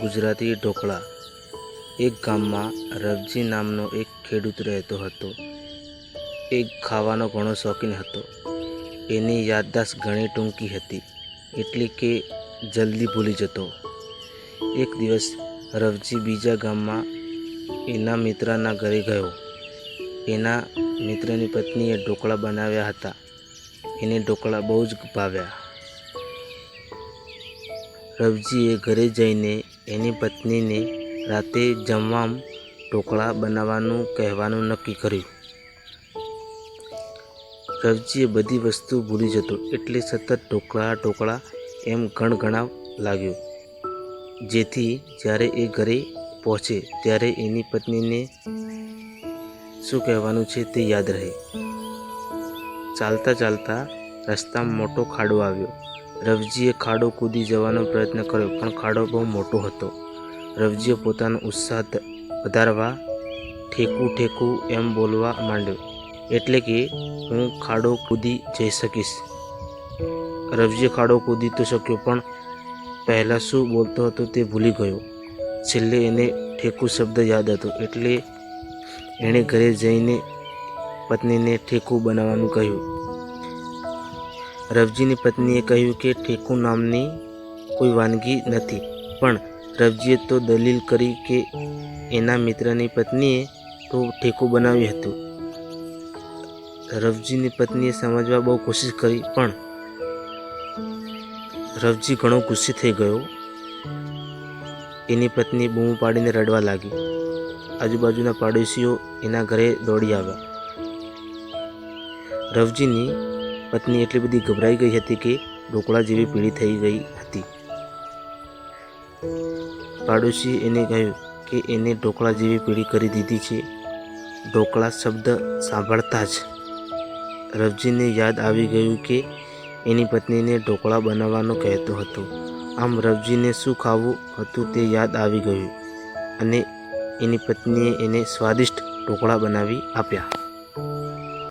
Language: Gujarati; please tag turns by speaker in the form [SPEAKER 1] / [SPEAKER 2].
[SPEAKER 1] ગુજરાતી ઢોકળા. એક ગામમાં રવજી નામનો એક ખેડૂત રહેતો હતો. એ ખાવાનો ઘણો શોખીન હતો. એની યાદદાસ્ત ઘણી ટૂંકી હતી, એટલે કે જલ્દી ભૂલી જતો. એક દિવસ રવજી બીજા ગામમાં એના મિત્રના ઘરે ગયો. એના મિત્રની પત્નીએ ઢોકળા બનાવ્યા હતા. એને ઢોકળા બહુ જ ભાવ્યા. રવજીએ ઘરે જઈને એની પત્નીને રાતે જમવા ઢોકળા બનાવવાનું કહેવાનું નક્કી કર્યું. રવજીએ બધી વસ્તુ ભૂલી જતો એટલે સતત ઢોકળા ઢોકળા એમ ગણગણાવ લાગ્યો. જેથી જ્યારે એ ઘરે પહોંચે ત્યારે એની પત્નીને શું કહેવાનું છે તે યાદ રહે. ચાલતા ચાલતા રસ્તામાં મોટો ખાડો આવ્યો. રવજીએ ખાડો કૂદી જવાનો પ્રયત્ન કર્યો, પણ ખાડો બહુ મોટો હતો. રવજીએ પોતાનો ઉત્સાહ વધારવા ઠેકું ઠેકું એમ બોલવા માંડ્યો. એટલે કે, હું ખાડો કૂદી જઈ શકીશ. રવજીએ ખાડો કૂદી તો શક્યો, પણ પહેલાં શું બોલતો હતો તે ભૂલી ગયો. છેલ્લે એને ઠેકુ શબ્દ યાદ હતો, એટલે એણે ઘરે જઈને પત્નીને ઠેકુ બનાવવાનું કહ્યું. રવજીની પત્નીએ કહ્યું કે ઠેકુ નામની કોઈ વાનગી નથી. પણ રવજીએ તો દલીલ કરી કે એના મિત્રની પત્નીએ તો ઠેકુ બનાવ્યું હતું. રવજીની પત્નીએ સમજવા બહુ કોશિશ કરી, પણ રવજી ઘણો ગુસ્સે થઈ ગયો. એની પત્ની બૂમ પાડીને રડવા લાગી. આજુબાજુના પાડોશીઓ એના ઘરે દોડી આવ્યા. રવજીની પત્ની એટલી બધી ગભરાઈ ગઈ હતી કે ઢોકળા જેવી પીળી થઈ ગઈ હતી. પાડોશીએ એને કહ્યું કે એને ઢોકળા જેવી પીળી કરી દીધી છે. ઢોકળા શબ્દ સાંભળતા જ રવજીને યાદ આવી ગયું કે એની પત્નીને ઢોકળા બનાવવાનો કહેતો હતો. આમ રવજીને શું ખાવું હતું તે યાદ આવી ગયું અને એની પત્નીએ એને સ્વાદિષ્ટ ઢોકળા બનાવી આપ્યા.